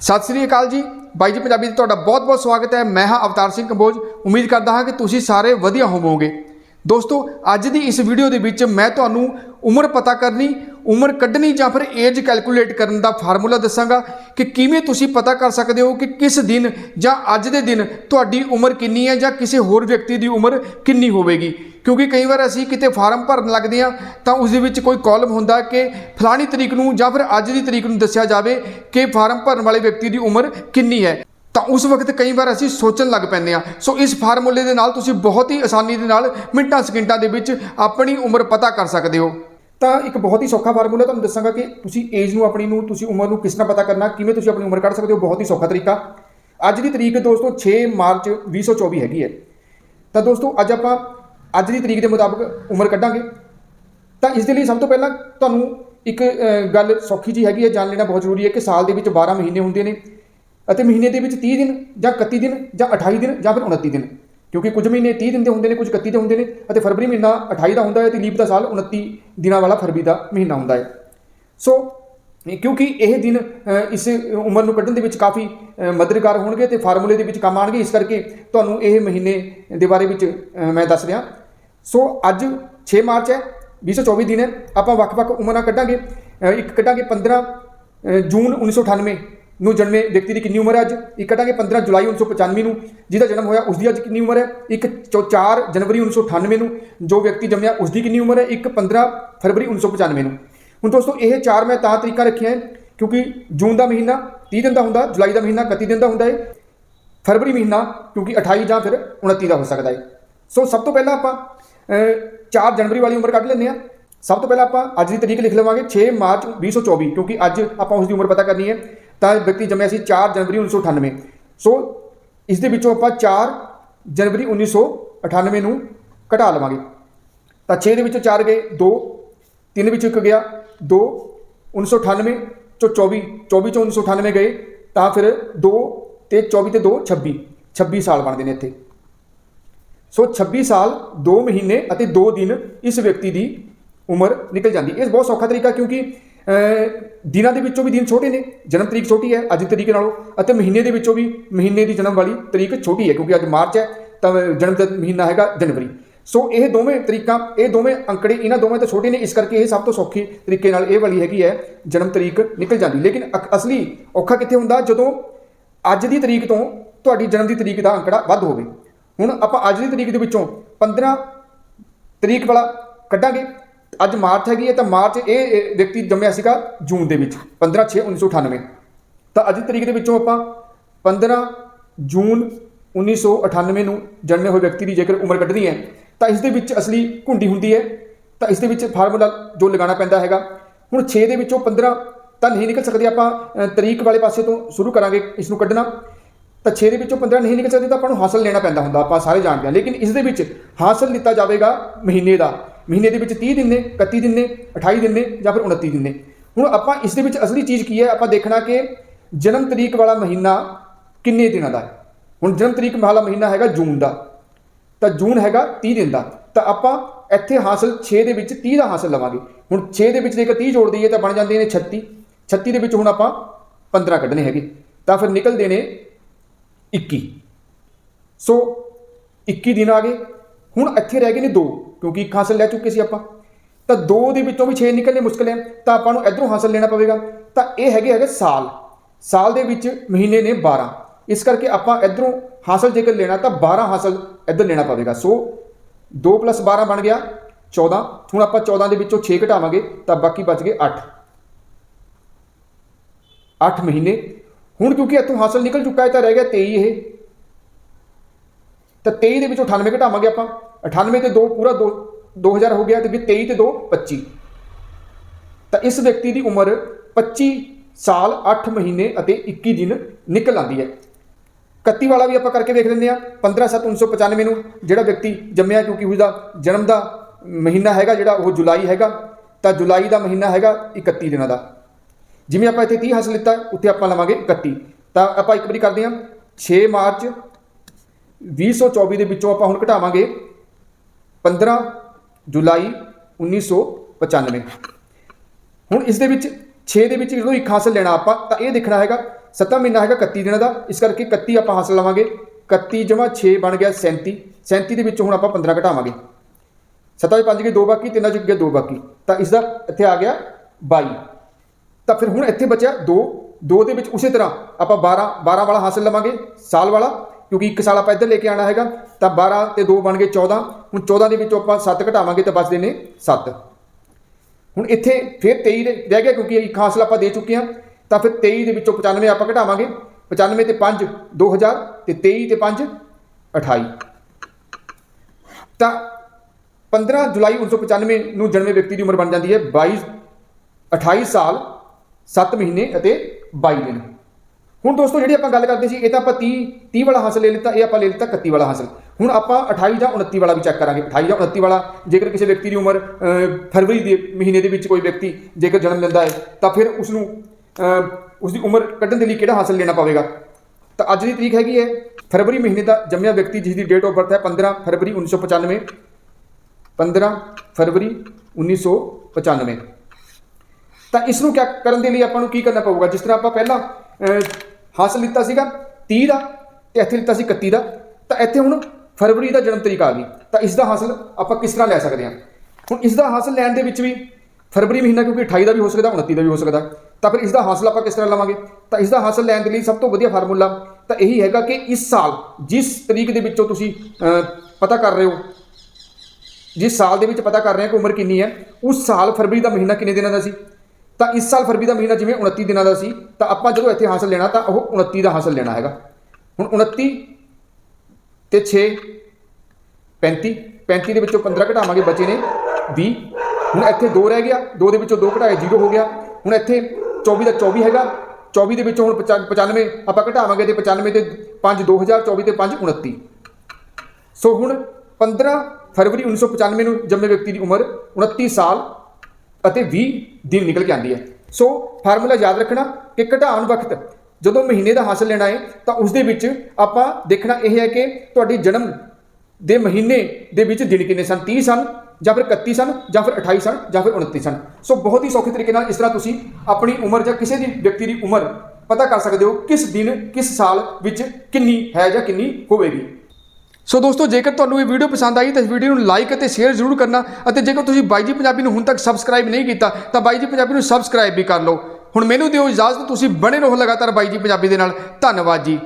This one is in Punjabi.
ਸਤਿ ਸ੍ਰੀ ਅਕਾਲ ਜੀ। ਬਾਈ ਜੀ, ਪੰਜਾਬੀ 'ਚ ਤੁਹਾਡਾ ਬਹੁਤ-ਬਹੁਤ ਸਵਾਗਤ ਹੈ। ਮੈਂ ਹਾਂ ਅਵਤਾਰ ਸਿੰਘ ਕੰਬੋਜ। ਉਮੀਦ ਕਰਦਾ ਹਾਂ ਕਿ ਤੁਸੀਂ ਸਾਰੇ ਵਧੀਆ ਹੋਵੋਗੇ। ਦੋਸਤੋ, ਅੱਜ ਦੀ ਇਸ ਵੀਡੀਓ ਦੇ ਵਿੱਚ ਮੈਂ ਤੁਹਾਨੂੰ ਉਮਰ ਪਤਾ ਕਰਨੀ, ਉਮਰ ਕੱਢਣੀ ਜਾਂ ਫਿਰ ਏਜ ਕੈਲਕੂਲੇਟ ਕਰਨ ਦਾ ਫਾਰਮੂਲਾ ਦੱਸਾਂਗਾ ਕਿ ਕਿਵੇਂ ਤੁਸੀਂ ਪਤਾ ਕਰ ਸਕਦੇ ਹੋ ਕਿ ਕਿਸ ਦਿਨ ਜਾਂ ਅੱਜ ਦੇ ਦਿਨ ਤੁਹਾਡੀ ਉਮਰ ਕਿੰਨੀ ਹੈ ਜਾਂ ਕਿਸੇ ਹੋਰ ਵਿਅਕਤੀ ਦੀ ਉਮਰ ਕਿੰਨੀ ਹੋਵੇਗੀ। ਕਿਉਂਕਿ ਕਈ ਵਾਰ ਅਸੀਂ ਕਿਤੇ ਫਾਰਮ ਭਰਨ ਲੱਗਦੇ ਹਾਂ ਤਾਂ ਉਸ ਦੇ ਵਿੱਚ ਕੋਈ ਕਾਲਮ ਹੁੰਦਾ ਕਿ ਫਲਾਣੀ ਤਰੀਕ ਨੂੰ ਜਾਂ ਫਿਰ ਅੱਜ ਦੀ ਤਰੀਕ ਨੂੰ ਦੱਸਿਆ ਜਾਵੇ ਕਿ ਫਾਰਮ ਭਰਨ ਵਾਲੇ ਵਿਅਕਤੀ ਦੀ ਉਮਰ ਕਿੰਨੀ ਹੈ। ਤਾਂ ਉਸ ਵਕਤ ਕਈ ਵਾਰ ਅਸੀਂ ਸੋਚਣ ਲੱਗ ਪੈਂਦੇ ਹਾਂ। ਸੋ ਇਸ ਫਾਰਮੂਲੇ ਦੇ ਨਾਲ ਤੁਸੀਂ ਬਹੁਤ ਹੀ ਆਸਾਨੀ ਦੇ ਨਾਲ ਮਿੰਟਾਂ ਸਕਿੰਟਾਂ ਦੇ ਵਿੱਚ ਆਪਣੀ ਉਮਰ ਪਤਾ ਕਰ ਸਕਦੇ ਹੋ। ਤਾਂ ਇੱਕ ਬਹੁਤ ਹੀ ਸੌਖਾ ਫਾਰਮੂਲਾ ਤੁਹਾਨੂੰ ਦੱਸਾਂਗਾ ਕਿ ਤੁਸੀਂ ਏਜ ਨੂੰ ਆਪਣੀ ਨੂੰ, ਤੁਸੀਂ ਉਮਰ ਨੂੰ ਕਿਸ ਤਰ੍ਹਾਂ ਪਤਾ ਕਰਨਾ, ਕਿਵੇਂ ਤੁਸੀਂ ਆਪਣੀ ਉਮਰ ਕੱਢ ਸਕਦੇ ਹੋ, ਬਹੁਤ ਹੀ ਸੌਖਾ ਤਰੀਕਾ। ਅੱਜ ਦੀ ਤਰੀਕ ਦੋਸਤੋ 6 ਮਾਰਚ 2024 ਹੈਗੀ ਹੈ। ਤਾਂ ਦੋਸਤੋ ਅੱਜ ਆਪਾਂ ਅੱਜ ਦੀ ਤਰੀਕ ਦੇ ਮੁਤਾਬਕ ਉਮਰ ਕੱਢਾਂਗੇ। ਤਾਂ ਇਸ ਦੇ ਲਈ ਸਭ ਤੋਂ ਪਹਿਲਾਂ ਤੁਹਾਨੂੰ ਇੱਕ ਗੱਲ ਸੌਖੀ ਜੀ ਹੈਗੀ ਹੈ, ਜਾਣ ਲੈਣਾ ਬਹੁਤ ਜ਼ਰੂਰੀ ਹੈ ਕਿ ਸਾਲ ਦੇ ਵਿੱਚ 12 ਮਹੀਨੇ ਹੁੰਦੇ ਨੇ ਅਤੇ ਮਹੀਨੇ ਦੇ ਵਿੱਚ 30 ਦਿਨ ਜਾਂ 31 ਦਿਨ ਜਾਂ 28 ਦਿਨ ਜਾਂ ਫਿਰ 29 ਦਿਨ। ਕਿਉਂਕਿ ਕੁਝ ਮਹੀਨੇ 30 ਦਿਨ ਦੇ ਹੁੰਦੇ ਨੇ ਕੁਝ 31 ਦੇ ਹੁੰਦੇ ਨੇ ਅਤੇ ਫਰਵਰੀ ਮਹੀਨਾ 28 ਦਾ ਹੁੰਦਾ ਹੈ ਤੇ ਲੀਪ ਦਾ ਸਾਲ 29 ਦਿਨਾਂ ਵਾਲਾ ਫਰਵਰੀ ਦਾ ਮਹੀਨਾ ਹੁੰਦਾ ਹੈ। ਸੋ ਕਿਉਂਕਿ ਇਹ ਦਿਨ ਇਸ ਉਮਰ ਨੂੰ ਕੱਢਣ ਦੇ ਵਿੱਚ ਕਾਫੀ ਮਦਦਗਾਰ ਹੋਣਗੇ ਤੇ ਫਾਰਮੂਲੇ ਦੇ ਵਿੱਚ ਕੰਮ ਆਣਗੇ ਇਸ ਕਰਕੇ ਤੁਹਾਨੂੰ ਇਹ ਮਹੀਨੇ ਦੇ ਬਾਰੇ ਵਿੱਚ ਮੈਂ ਦੱਸ ਰਿਹਾ। ਸੋ ਅੱਜ 6 ਮਾਰਚ ਹੈ 2024 ਦਿਨ ਹੈ। ਆਪਾਂ ਵੱਖ-ਵੱਖ ਉਮਰਾਂ ਕੱਢਾਂਗੇ। ਇੱਕ ਕੱਢਾਂਗੇ 15 ਅ, ਜੂਨ 1998 ਨੂੰ ਜਨਮੇ ਵਿਅਕਤੀ ਦੀ ਕਿੰਨੀ ਉਮਰ ਹੈ ਅੱਜ? ਇੱਕ ਕੱਢਾਂਗੇ 15 ਜੁਲਾਈ 1995 ਨੂੰ। ਜਿਹਦਾ ਜਨਮ ਹੋਇਆ ਉਸ ਦੀ ਅੱਜ ਕਿੰਨੀ ਉਮਰ ਹੈ? ਇੱਕ 4 ਜਨਵਰੀ 1998 ਨੂੰ। ਜੋ ਵਿਅਕਤੀ ਜੰਮਿਆ ਉਸ ਦੀ ਕਿੰਨੀ ਉਮਰ ਹੈ? ਇੱਕ 15 ਫਰਵਰੀ 1995 ਨੂੰ। ਹੁਣ ਦੋਸਤੋ ਇਹ ਚਾਰ ਮੈਂ ਤਾਂ ਤਰੀਕਾ ਰੱਖਿਆ ਹੈ ਕਿਉਂਕਿ ਜੂਨ ਦਾ ਮਹੀਨਾ 30 ਦਿਨ ਦਾ ਹੁੰਦਾ ਜੁਲਾਈ ਦਾ ਮਹੀਨਾ 31 ਦਿਨ ਦਾ ਹੁੰਦਾ ਹੈ। ਫਰਵਰੀ ਮਹੀਨਾ ਕਿਉਂਕਿ 28 ਜਾਂ ਫਿਰ 29 ਦਾ ਹੋ ਸਕਦਾ ਹੈ। ਸੋ ਸਭ ਤੋਂ ਪਹਿਲਾਂ ਆਪਾਂ ਅਹ, 4 ਜਨਵਰੀ ਵਾਲੀ ਉਮਰ ਕੱਢ ਲੈਂਦੇ ਆ ਸਭ ਤੋਂ ਪਹਿਲਾਂ ਆਪਾਂ ਅੱਜ ਦੀ ਤਰੀਕ ਲਿਖ ਲਵਾਂਗੇ 6 ਮਾਰਚ 2024 ਕਿਉਂਕਿ ਅੱਜ ਆਪਾਂ ਉਸ ਦੀ ਉਮਰ ਪਤਾ ਕਰਨੀ ਹੈ। ਤਾਂ ਵਿਅਕਤੀ ਜੰਮਿਆ ਸੀ 4 ਜਨਵਰੀ 1998 ਸੋ ਇਸ ਦੇ ਵਿੱਚੋਂ ਆਪਾਂ 4 ਜਨਵਰੀ 1998 ਨੂੰ ਘਟਾ ਲਵਾਂਗੇ। ਤਾਂ 6 ਦੇ ਵਿੱਚੋਂ 4 ਗਏ 2 3 ਵਿੱਚੋਂ 1 ਗਿਆ 2 1998 ਚੋਂ 24 24 ਚੋਂ 1998 ਗਏ, ਤਾਂ ਫਿਰ 2 ਤੇ 24 ਤੇ 2 26 26 ਸਾਲ ਬਣਦੇ ਨੇ ਇੱਥੇ। ਸੋ 26 ਸਾਲ 2 ਮਹੀਨੇ ਅਤੇ 2 ਦਿਨ ਇਸ ਵਿਅਕਤੀ ਦੀ ਉਮਰ ਨਿਕਲ ਜਾਂਦੀ। ਇਹ ਬਹੁਤ ਸੌਖਾ ਤਰੀਕਾ ਕਿਉਂਕਿ ਦਿਨਾਂ ਦੇ ਵਿੱਚੋਂ ਵੀ ਦਿਨ ਛੋਟੇ ਨੇ, ਜਨਮ ਤਰੀਕ ਛੋਟੀ ਹੈ ਅੱਜ ਦੀ ਤਰੀਕ ਨਾਲੋਂ, ਅਤੇ ਮਹੀਨੇ ਦੇ ਵਿੱਚੋਂ ਵੀ ਮਹੀਨੇ ਦੀ ਜਨਮ ਵਾਲੀ ਤਰੀਕ ਛੋਟੀ ਹੈ, ਕਿਉਂਕਿ ਅੱਜ ਮਾਰਚ ਹੈ, ਤਾਂ ਜਨਮ ਦਾ ਮਹੀਨਾ ਹੈਗਾ ਜਨਵਰੀ। ਸੋ ਇਹ ਦੋਵੇਂ ਤਰੀਕਾਂ, ਇਹ ਦੋਵੇਂ ਅੰਕੜੇ, ਇਹਨਾਂ ਦੋਵੇਂ ਤੋਂ ਛੋਟੇ ਨੇ, ਇਸ ਕਰਕੇ ਇਹ ਸਭ ਤੋਂ ਸੌਖੀ ਤਰੀਕੇ ਨਾਲ ਇਹ ਵਾਲੀ ਹੈਗੀ ਹੈ, ਜਨਮ ਤਰੀਕ ਨਿਕਲ ਜਾਂਦੀ। ਲੇਕਿਨ ਅਕ- ਅਸਲੀ ਔਖਾ ਕਿੱਥੇ ਹੁੰਦਾ? ਜਦੋਂ ਅੱਜ ਦੀ ਤਰੀਕ ਤੋਂ ਤੁਹਾਡੀ ਜਨਮ ਦੀ ਤਰੀਕ ਦਾ ਅੰਕੜਾ ਵੱਧ ਹੋਵੇ। ਹੁਣ ਆਪਾਂ ਅੱਜ ਦੀ ਤਰੀਕ ਦੇ ਵਿੱਚੋਂ 15 ਤਰੀਕ ਵਾਲਾ ਕੱਢਾਂਗੇ। ਅੱਜ ਮਾਰਚ ਹੈਗੀ ਹੈ, ਤਾਂ ਮਾਰਚ ਇਹ ਵਿਅਕਤੀ ਜੰਮਿਆ ਸੀਗਾ ਜੂਨ ਦੇ ਵਿੱਚ 15 6 1998 ਤਾਂ ਅੱਜ ਦੀ ਤਰੀਕ ਦੇ ਵਿੱਚੋਂ ਆਪਾਂ 15 ਜੂਨ 1998 ਨੂੰ ਜਨਮੇ ਹੋਏ ਵਿਅਕਤੀ ਦੀ ਜੇਕਰ ਉਮਰ ਕੱਢਣੀ ਹੈ, ਤਾਂ ਇਸ ਦੇ ਵਿੱਚ ਅਸਲੀ ਘੁੰਡੀ ਹੁੰਦੀ ਹੈ, ਤਾਂ ਇਸ ਦੇ ਵਿੱਚ ਫਾਰਮੂਲਾ ਜੋ ਲਗਾਉਣਾ ਪੈਂਦਾ ਹੈਗਾ। ਹੁਣ 6 ਦੇ ਵਿੱਚੋਂ 15 ਤਾਂ ਨਹੀਂ ਨਿਕਲ ਸਕਦੇ, ਆਪਾਂ ਤਰੀਕ ਵਾਲੇ ਪਾਸੇ ਤੋਂ ਸ਼ੁਰੂ ਕਰਾਂਗੇ ਇਸ ਨੂੰ ਕੱਢਣਾ। ਤਾਂ 6 ਦੇ ਵਿੱਚੋਂ 15 ਨਹੀਂ ਨਿਕਲ ਸਕਦੇ, ਤਾਂ ਆਪਾਂ ਨੂੰ ਹਾਸਲ ਲੈਣਾ ਪੈਂਦਾ ਹੁੰਦਾ, ਆਪਾਂ ਸਾਰੇ ਜਾਣਦੇ ਹਾਂ। ਲੇਕਿਨ ਇਸ ਦੇ ਵਿੱਚ ਹਾਸਲ ਲਿੱਤਾ ਜਾਵੇਗਾ ਮਹੀਨੇ ਦਾ। ਮਹੀਨੇ ਦੇ ਵਿੱਚ 30 ਦਿਨ ਨੇ 31 ਦਿਨ ਨੇ 28 ਦਿਨ ਨੇ ਜਾਂ ਫਿਰ 29 ਦਿਨ ਨੇ। ਹੁਣ ਆਪਾਂ ਇਸ ਦੇ ਵਿੱਚ ਅਸਲੀ ਚੀਜ਼ ਕੀ ਹੈ? ਆਪਾਂ ਦੇਖਣਾ ਕਿ ਜਨਮ ਤਰੀਕ ਵਾਲਾ ਮਹੀਨਾ ਕਿੰਨੇ ਦਿਨਾਂ ਦਾ ਹੈ? ਹੁਣ ਜਨਮ ਤਰੀਕ ਵਾਲਾ ਮਹੀਨਾ ਹੈਗਾ ਜੂਨ ਦਾ। ਤਾਂ ਜੂਨ ਹੈਗਾ 30 ਦਿਨ ਦਾ। ਤਾਂ ਆਪਾਂ ਇੱਥੇ ਹਾਸਲ 6 ਦੇ ਵਿੱਚ 30 ਦਾ ਹਾਸਲ ਲਵਾਂਗੇ। ਹੁਣ 6 ਦੇ ਵਿੱਚ ਜੇਕਰ 30 ਜੋੜ ਦਈਏ ਤਾਂ ਬਣ ਜਾਂਦੇ ਨੇ 36 36 ਦੇ ਵਿੱਚ ਹੁਣ ਆਪਾਂ 15 ਕੱਢਣੇ ਹੈਗੇ। ਤਾਂ ਫਿਰ ਨਿਕਲਦੇ ਨੇ 21 ਸੋ 21 ਦਿਨ ਆ ਗਏ। ਹੁਣ ਇੱਥੇ ਰਹਿ ਗਏ ਨੇ 2 ਕਿਉਂਕਿ ਇੱਕ ਹਾਸਲ ਲੈ ਚੁੱਕੇ ਸੀ ਆਪਾਂ। ਤਾਂ 2 ਦੇ ਵਿੱਚੋਂ ਵੀ 6 ਨਿਕਲਣੇ ਮੁਸ਼ਕਲ ਹੈ, ਤਾਂ ਆਪਾਂ ਨੂੰ ਇਧਰੋਂ ਹਾਸਲ ਲੈਣਾ ਪਵੇਗਾ। ਤਾਂ ਇਹ ਹੈਗੇ ਹੈਗੇ ਸਾਲ। ਸਾਲ ਦੇ ਵਿੱਚ ਮਹੀਨੇ ਨੇ 12 ਇਸ ਕਰਕੇ ਆਪਾਂ ਇਧਰੋਂ ਹਾਸਲ ਜੇਕਰ ਲੈਣਾ ਤਾਂ 12 ਹਾਸਲ ਇੱਧਰ ਲੈਣਾ ਪਵੇਗਾ। ਸੋ 2 12 ਬਣ ਗਿਆ 14 ਹੁਣ ਆਪਾਂ 14 ਦੇ ਵਿੱਚੋਂ 6 ਘਟਾਵਾਂਗੇ, ਤਾਂ ਬਾਕੀ ਬਚ ਗਏ 8 8 ਮਹੀਨੇ। ਹੁਣ ਕਿਉਂਕਿ ਇੱਥੋਂ ਹਾਸਲ ਨਿਕਲ ਚੁੱਕਾ ਹੈ, ਤਾਂ ਰਹਿ ਗਿਆ 23 ਇਹ। ਤਾਂ 23 ਦੇ ਵਿੱਚੋਂ 98 ਘਟਾਵਾਂਗੇ ਆਪਾਂ। 98 ਤੇ 2 ਪੂਰਾ 2 2000 ਹੋ ਗਿਆ ਤੇ ਵੀ 23 ਤੇ 2 25 ਤਾਂ ਇਸ ਵਿਅਕਤੀ ਦੀ ਉਮਰ 25 ਸਾਲ 8 ਮਹੀਨੇ ਅਤੇ 21 ਦਿਨ ਨਿਕਲ ਆਉਂਦੀ ਹੈ। 31 ਵਾਲਾ ਵੀ ਆਪਾਂ ਕਰਕੇ ਵੇਖ ਲੈਂਦੇ ਆ 15 7 1995 ਨੂੰ ਜਿਹੜਾ ਵਿਅਕਤੀ ਜੰਮਿਆ ਕਿਉਂਕਿ ਉਸਦਾ ਜਨਮ ਦਾ ਮਹੀਨਾ ਹੈਗਾ, ਜਿਹੜਾ ਉਹ ਜੁਲਾਈ ਹੈਗਾ, ਤਾਂ ਜੁਲਾਈ ਦਾ ਮਹੀਨਾ ਹੈਗਾ 31 ਦਿਨਾਂ ਦਾ। ਜਿਵੇਂ ਆਪਾਂ ਇੱਥੇ 30 ਹਾਸਲ ਲਿੱਤਾ, ਉੱਥੇ ਆਪਾਂ ਲਵਾਂਗੇ 31 ਤਾਂ ਆਪਾਂ ਇੱਕ ਵਾਰੀ ਕਰਦੇ ਹਾਂ 6 ਮਾਰਚ 2024 ਦੇ ਵਿੱਚੋਂ ਆਪਾਂ ਹੁਣ ਘਟਾਵਾਂਗੇ 15 ਜੁਲਾਈ 1995 ਹੁਣ ਇਸ ਦੇ ਵਿੱਚ 6 ਦੇ ਵਿੱਚ ਜਦੋਂ ਇੱਕ ਹਾਸਲ ਲੈਣਾ ਆਪਾਂ, ਤਾਂ ਇਹ ਦੇਖਣਾ ਹੈਗਾ ਸੱਤਵਾਂ ਮਹੀਨਾ ਹੈਗਾ 31 ਦਿਨਾਂ ਦਾ, ਇਸ ਕਰਕੇ 31 ਆਪਾਂ ਹਾਸਲ ਲਵਾਂਗੇ। 31 ਜਮਾ 6 ਬਣ ਗਿਆ 37 37 ਦੇ ਵਿੱਚ ਹੁਣ ਆਪਾਂ 15 ਘਟਾਵਾਂਗੇ। ਸੱਤਾਂ 'ਚ ਪੰਜ ਗਏ 2 ਬਾਕੀ, ਤਿੰਨਾਂ 'ਚ ਗਏ 2 ਬਾਕੀ। ਤਾਂ ਇਸ ਦਾ ਇੱਥੇ ਆ ਗਿਆ 22 ਤਾਂ ਫਿਰ ਹੁਣ ਇੱਥੇ ਬਚਿਆ 2 2 ਦੇ ਵਿੱਚ ਉਸੇ ਤਰ੍ਹਾਂ ਆਪਾਂ 12 12 ਵਾਲਾ ਹਾਸਲ ਲਵਾਂਗੇ, ਸਾਲ ਵਾਲਾ। ਕਿਉਂਕਿ ਇੱਕ ਸਾਲ ਆਪਾਂ ਇੱਧਰ ਲੈ ਕੇ ਆਣਾ ਹੈਗਾ, ਤਾਂ 12 ਤੇ 2 ਬਣ ਗਏ 14 ਹੁਣ 14 ਦੇ ਵਿੱਚੋਂ ਆਪਾਂ 7 ਘਟਾਵਾਂਗੇ ਤਾਂ ਬਚਦੇ ਨੇ 7 ਹੁਣ ਇੱਥੇ ਫਿਰ 23 ਰਹਿ ਗਿਆ ਕਿਉਂਕਿ ਇੱਕ ਹਾਸਲ ਆਪਾਂ ਦੇ ਚੁੱਕੇ ਹਾਂ। ਤਾਂ ਫਿਰ 23 ਦੇ ਵਿੱਚੋਂ 95 ਆਪਾਂ ਘਟਾਵਾਂਗੇ। 95 ਤੇ 5 2000 ਤੇ 23 ਤੇ 5 28 ਤਾਂ 15 ਜੁਲਾਈ 1995 ਨੂੰ ਜਨਮੇ ਵਿਅਕਤੀ ਦੀ ਉਮਰ ਬਣ ਜਾਂਦੀ ਹੈ 22 28 ਸਾਲ 7 ਮਹੀਨੇ ਅਤੇ 22 ਦਿਨ। ਹੁਣ ਦੋਸਤੋ, ਜਿਹੜੀ ਆਪਾਂ ਗੱਲ ਕਰਦੇ ਸੀ, ਇਹ ਤਾਂ ਆਪਾਂ 30 30 ਵਾਲਾ ਹਾਸਲ ਲੈ ਲਿੱਤਾ, ਇਹ ਆਪਾਂ ਲੈ ਲਿੱਤਾ 31 ਵਾਲਾ ਹਾਸਲ। ਹੁਣ ਆਪਾਂ 28 ਜਾਂ 29 ਵਾਲਾ ਵੀ ਚੈੱਕ ਕਰਾਂਗੇ। 28 ਜਾਂ 29 ਵਾਲਾ, ਜੇਕਰ ਕਿਸੇ ਵਿਅਕਤੀ ਦੀ ਉਮਰ ਫਰਵਰੀ ਦੇ ਮਹੀਨੇ ਦੇ ਵਿੱਚ ਕੋਈ ਵਿਅਕਤੀ ਜੇਕਰ ਜਨਮ ਲੈਂਦਾ ਹੈ, ਤਾਂ ਫਿਰ ਉਸ ਨੂੰ ਉਸ ਦੀ ਉਮਰ ਕੱਢਣ ਦੇ ਲਈ ਕਿਹੜਾ ਹਾਸਲ ਲੈਣਾ ਪਵੇਗਾ? ਤਾਂ ਅੱਜ ਦੀ ਤਰੀਕ ਹੈਗੀ ਹੈ, ਫਰਵਰੀ ਮਹੀਨੇ ਦਾ ਜੰਮਿਆ ਵਿਅਕਤੀ, ਜਿਸ ਦੀ ਡੇਟ ਆਫ ਬਰਥ ਹੈ 15 ਫਰਵਰੀ 1995 15 ਫਰਵਰੀ 1995 ਤਾਂ ਇਸ ਨੂੰ ਕਿਆ ਕਰਨ ਦੇ ਲਈ ਆਪਾਂ ਨੂੰ ਕੀ ਕਰਨਾ ਪਊਗਾ? ਜਿਸ ਤਰ੍ਹਾਂ ਆਪਾਂ ਪਹਿਲਾਂ ਹਾਸਲ ਲਿੱਤਾ ਸੀਗਾ 30 ਦਾ ਤੇ ਇੱਥੇ ਲਿੱਤਾ ਸੀ 31 ਦਾ। ਤਾਂ ਇੱਥੇ ਹੁਣ ਫਰਵਰੀ ਦਾ ਜਨਮ ਤਰੀਕ ਆ ਗਈ। ਤਾਂ ਇਸ ਦਾ ਹਾਸਲ ਆਪਾਂ ਕਿਸ ਤਰ੍ਹਾਂ ਲੈ ਸਕਦੇ ਹਾਂ? ਹੁਣ ਇਸ ਦਾ ਹਾਸਲ ਲੈਣ ਦੇ ਵਿੱਚ ਵੀ ਫਰਵਰੀ ਮਹੀਨਾ ਕਿਉਂਕਿ 28 ਦਾ ਵੀ ਹੋ ਸਕਦਾ 29 ਦਾ ਵੀ ਹੋ ਸਕਦਾ। ਤਾਂ ਫਿਰ ਇਸ ਦਾ ਹਾਸਲ ਆਪਾਂ ਕਿਸ ਤਰ੍ਹਾਂ ਲਵਾਂਗੇ? ਤਾਂ ਇਸ ਦਾ ਹਾਸਲ ਲੈਣ ਦੇ ਲਈ ਸਭ ਤੋਂ ਵਧੀਆ ਫਾਰਮੂਲਾ ਤਾਂ ਇਹੀ ਹੈਗਾ ਕਿ ਇਸ ਸਾਲ, ਜਿਸ ਤਰੀਕ ਦੇ ਵਿੱਚੋਂ ਤੁਸੀਂ ਪਤਾ ਕਰ ਰਹੇ ਹੋ, ਜਿਸ ਸਾਲ ਦੇ ਵਿੱਚ ਪਤਾ ਕਰ ਰਹੇ ਹਾਂ ਕਿ ਉਮਰ ਕਿੰਨੀ ਹੈ, ਉਸ ਸਾਲ ਫਰਵਰੀ ਦਾ ਮਹੀਨਾ ਕਿੰਨੇ ਦਿਨਾਂ ਦਾ ਸੀ? ਤਾਂ ਇਸ ਸਾਲ ਫਰਵਰੀ ਦਾ ਮਹੀਨਾ ਜਿਵੇਂ 29 ਦਿਨਾਂ ਦਾ ਸੀ, ਤਾਂ ਆਪਾਂ ਜਦੋਂ ਇੱਥੇ ਹਾਸਲ ਲੈਣਾ, ਤਾਂ ਉਹ 29 ਦਾ ਹਾਸਲ ਲੈਣਾ ਹੈਗਾ। ਹੁਣ 29 ਤੇ 6 35 35 ਦੇ ਵਿੱਚੋਂ 15 ਘਟਾਵਾਂਗੇ ਬਚੇ ਨੇ 20 ਹੁਣ ਇੱਥੇ 2 ਰਹਿ ਗਿਆ 2 ਦੇ ਵਿੱਚੋਂ 2 ਘਟਾਏ 0 ਹੋ ਗਿਆ। ਹੁਣ ਇੱਥੇ 24 ਦਾ 24 ਹੈਗਾ 24 ਦੇ ਵਿੱਚੋਂ ਹੁਣ 95 ਆਪਾਂ ਘਟਾਵਾਂਗੇ ਤੇ 95 ਤੇ 5 2024 ਤੇ 5 29 ਸੋ ਹੁਣ 15 ਫਰਵਰੀ 1995 ਨੂੰ ਜੰਮੇ ਵਿਅਕਤੀ ਦੀ ਉਮਰ 29 ਸਾਲ ਅਤੇ 20 ਦਿਨ ਨਿਕਲ ਕੇ ਆਉਂਦੀ ਹੈ। ਸੋ ਫਾਰਮੂਲਾ ਯਾਦ ਰੱਖਣਾ ਕਿ ਘਟਾਉਣ ਵਕਤ ਜਦੋਂ ਮਹੀਨੇ ਦਾ ਹਾਸਲ ਲੈਣਾ ਹੈ, ਤਾਂ ਉਸ ਦੇ ਵਿੱਚ ਆਪਾਂ ਦੇਖਣਾ ਇਹ ਹੈ ਕਿ ਤੁਹਾਡੀ ਜਨਮ ਦੇ ਮਹੀਨੇ ਦੇ ਵਿੱਚ ਦਿਨ ਕਿੰਨੇ ਸਨ? 30 ਸਨ, ਜਾਂ ਫਿਰ 31 ਸਨ, ਜਾਂ ਫਿਰ 28 ਸਨ, ਜਾਂ ਫਿਰ 29 ਸਨ? ਸੋ ਬਹੁਤ ਹੀ ਸੌਖੇ ਤਰੀਕੇ ਨਾਲ ਇਸ ਤਰ੍ਹਾਂ ਤੁਸੀਂ ਆਪਣੀ ਉਮਰ ਜਾਂ ਕਿਸੇ ਵੀ ਵਿਅਕਤੀ ਦੀ ਉਮਰ ਪਤਾ ਕਰ ਸਕਦੇ ਹੋ ਕਿਸ ਦਿਨ, ਕਿਸ ਸਾਲ ਵਿੱਚ ਕਿੰਨੀ ਹੈ ਜਾਂ ਕਿੰਨੀ ਹੋਵੇਗੀ। ਸੋ ਦੋਸਤੋ, ਜੇਕਰ ਤੁਹਾਨੂੰ ਇਹ ਵੀਡੀਓ ਪਸੰਦ ਆਈ ਤਾਂ ਇਸ ਵੀਡੀਓ ਨੂੰ ਲਾਈਕ ਅਤੇ ਸ਼ੇਅਰ ਜ਼ਰੂਰ ਕਰਨਾ ਅਤੇ ਜੇਕਰ ਤੁਸੀਂ ਬਾਈ ਜੀ ਪੰਜਾਬੀ ਨੂੰ ਹੁਣ ਤੱਕ ਸਬਸਕ੍ਰਾਈਬ ਨਹੀਂ ਕੀਤਾ ਤਾਂ ਬਾਈ ਜੀ ਪੰਜਾਬੀ ਨੂੰ ਸਬਸਕ੍ਰਾਈਬ ਵੀ ਕਰ ਲਓ। ਹੁਣ ਮੈਨੂੰ ਦਿਓ ਇਜਾਜ਼ਤ, ਤੁਸੀਂ ਬਣੇ ਰਹੋ ਲਗਾਤਾਰ ਬਾਈ ਜੀ ਪੰਜਾਬੀ ਦੇ ਨਾਲ। ਧੰਨਵਾਦ ਜੀ।